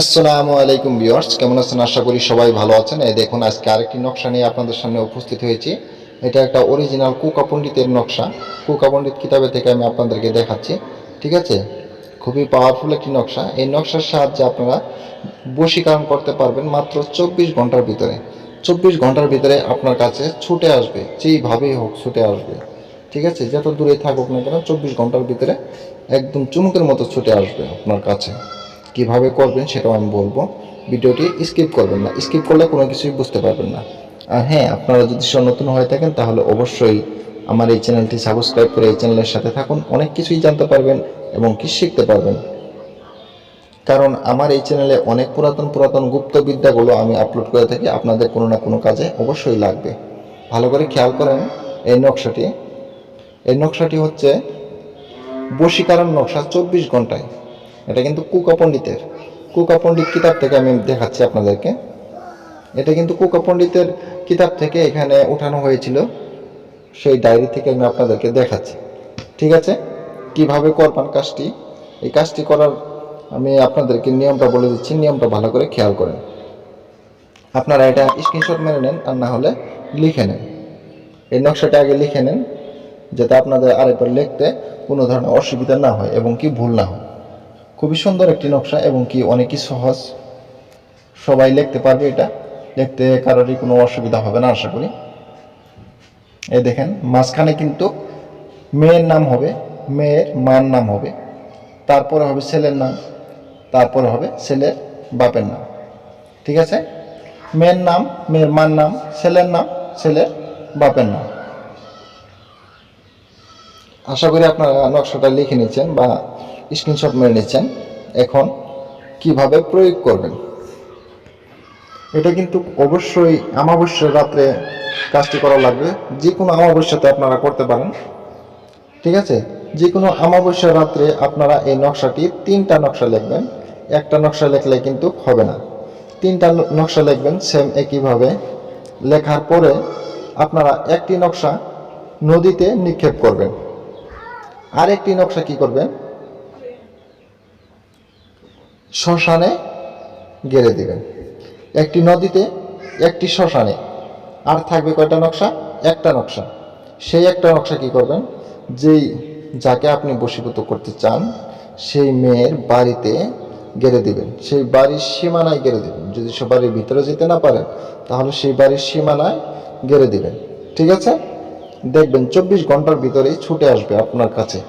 আসসালামু আলাইকুম ভিউয়ার্স, কেমন আছেন? আশা করি সবাই ভালো আছেন। এই দেখুন, আজকে আরেকটি নকশা নিয়ে আপনাদের সামনে উপস্থিত হয়েছি। এটা একটা অরিজিনাল কুকা পণ্ডিতের নকশা। কুকা পণ্ডিত কিতাবে থেকে আমি আপনাদেরকে দেখাচ্ছি। ঠিক আছে? খুবই পাওয়ারফুল একটি নকশা। এই নকশার সাহায্যে আপনারা বশীকরণ করতে পারবেন মাত্র চব্বিশ ঘণ্টার ভিতরে। চব্বিশ ঘণ্টার ভিতরে আপনার কাছে ছুটে আসবে, যেইভাবেই হোক ছুটে আসবে। ঠিক আছে? যত দূরে থাকুক না কেন, চব্বিশ ঘণ্টার ভিতরে একদম চুমুকের মতো ছুটে আসবে আপনার কাছে। কীভাবে করবেন সেটাও আমি বলব। ভিডিওটি স্কিপ করবেন না। স্কিপ করলে কোনো কিছুই বুঝতে পারবেন না। আর হ্যাঁ আপনারা যদি নতুন হয়ে থাকেন, তাহলে অবশ্যই আমার এই চ্যানেলটি সাবস্ক্রাইব করে এই চ্যানেলের সাথে থাকুন। অনেক কিছুই জানতে পারবেন এবং কি শিখতে পারবেন। কারণ আমার এই চ্যানেলে অনেক পুরাতন পুরাতন গুপ্ত বিদ্যাগুলো আমি আপলোড করে থাকি। আপনাদের কোনো না কোনো কাজে অবশ্যই লাগবে। ভালো করে খেয়াল করেন এই নকশাটি। এই নকশাটি হচ্ছে বশীকরণ নকশা চব্বিশ ঘন্টায়। এটা কিন্তু কুকা পণ্ডিতের। কুকা পণ্ডিত কিতাব থেকে আমি দেখাচ্ছি আপনাদেরকে। এটা কিন্তু কুকা পণ্ডিতের কিতাব থেকে এখানে উঠানো হয়েছিল। সেই ডায়েরি থেকে আমি আপনাদেরকে দেখাচ্ছি। ঠিক আছে? কীভাবে করবেন কাজটি? এই কাজটি করার আমি আপনাদেরকে নিয়মটা বলে দিচ্ছি। নিয়মটা ভালো করে খেয়াল করেন। আপনারা এটা স্ক্রিনশট মেরে নেন আর না হলে লিখে নেন। এই নকশাটা আগে লিখে নেন, যাতে আপনাদের আরেকবার লিখতে কোনো ধরনের অসুবিধা না হয় এবং কি ভুল না হয়। খুবই সুন্দর একটি নকশা এবং কি অনেকই সহজ। সবাই লিখতে পারবে এটা। লিখতে কারোরই কোনো অসুবিধা হবে না, আশা করি। এই দেখেন, মাঝখানে কিন্তু মেয়ের নাম হবে, মেয়ের মার নাম হবে। তারপরে হবে ছেলের নাম, তারপরে হবে ছেলের বাপের নাম। ঠিক আছে? মেয়ের নাম, মেয়ের মার নাম, ছেলের নাম, ছেলের বাপের নাম। আশা করি আপনারা নকশাটা লিখে নিচ্ছেন বা স্ক্রিনশট মেরে নিচ্ছেন। এখন কীভাবে প্রয়োগ করবেন? এটা কিন্তু অবশ্যই আমাবস্যার রাত্রে কাজটি করা লাগবে। যে কোনো আমাবস্যাতে আপনারা করতে পারেন। ঠিক আছে? যে কোনো আমাবস্যার রাত্রে আপনারা এই নকশাটি তিনটা নকশা লিখবেন। একটা নকশা লিখলে কিন্তু হবে না। তিনটা নকশা লিখবেন সেম একইভাবে। লেখার পরে আপনারা একটি নকশা নদীতে নিক্ষেপ করবেন। আরেকটি নকশা কি করবেন? শ্মশানে গেড়ে দেবেন। একটি নদীতে, একটি শ্মশানে। আর থাকবে কয়টা নকশা? একটা নকশা। সেই একটা নকশা কি করবেন? যেই, যাকে আপনি বশীভূত করতে চান, সেই মেয়ের বাড়িতে গেড়ে দিবেন। সেই বাড়ির সীমানায় গেড়ে দিবেন। যদি সে বাড়ির ভিতরে যেতে না পারেন তাহলে সেই বাড়ির সীমানায় গেড়ে দিবেন। ঠিক আছে? দেখবেন চব্বিশ ঘণ্টার ভিতরেই ছুটে আসবে আপনার কাছে।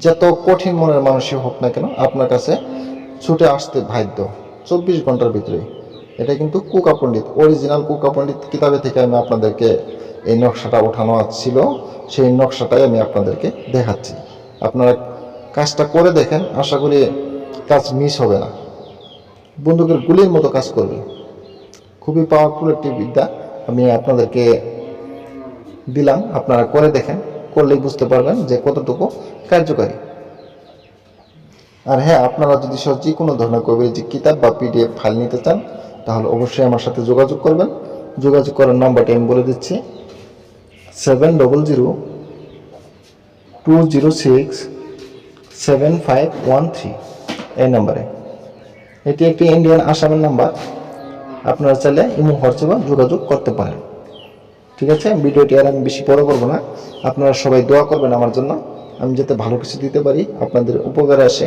যত কঠিন মনের মানুষই হোক না কেন, আপনার কাছে ছুটে আসতে বাধ্য। চব্বিশ ঘণ্টার ভিতরে এটা কিন্তু কুকা পণ্ডিত অরিজিনাল কুকা পণ্ডিত কিতাবে থেকে আমি আপনাদেরকে এই নকশাটা ওঠানো ছিল। সেই নকশাটাই আমি আপনাদেরকে দেখাচ্ছি। আপনারা কাজটা করে দেখেন, আশা করি কাজ মিস হবে না। বন্দুকের গুলির মতো কাজ করবে। খুবই পাওয়ারফুল একটি বিদ্যা আমি আপনাদেরকে দিলাম। আপনারা করে দেখেন, করলেই বুঝতে পারবেন যে কতটুকু কার্যকারী। আর হ্যাঁ আপনারা যদি যে কোনো ধরনের কবির যে কিতাব বা পিডিএফ ফাইল নিতে চান, তাহলে অবশ্যই আমার সাথে যোগাযোগ করবেন। যোগাযোগ করার নাম্বারটা আমি বলে দিচ্ছি। Seven double zero two zero six seven five one three এই নাম্বারে। এটি একটি ইন্ডিয়ান আসামের নাম্বার। আপনারা চাইলে ইমো, হোয়াটসঅ্যাপে যোগাযোগ করতে পারেন। ঠিক আছে? ভিডিওটি আর আমি বেশি বড় করব না। আপনারা সবাই দোয়া করবেন আমার জন্য। আমি যাতে ভালো কিছু দিতে পারি, আপনাদের উপকারে আসে।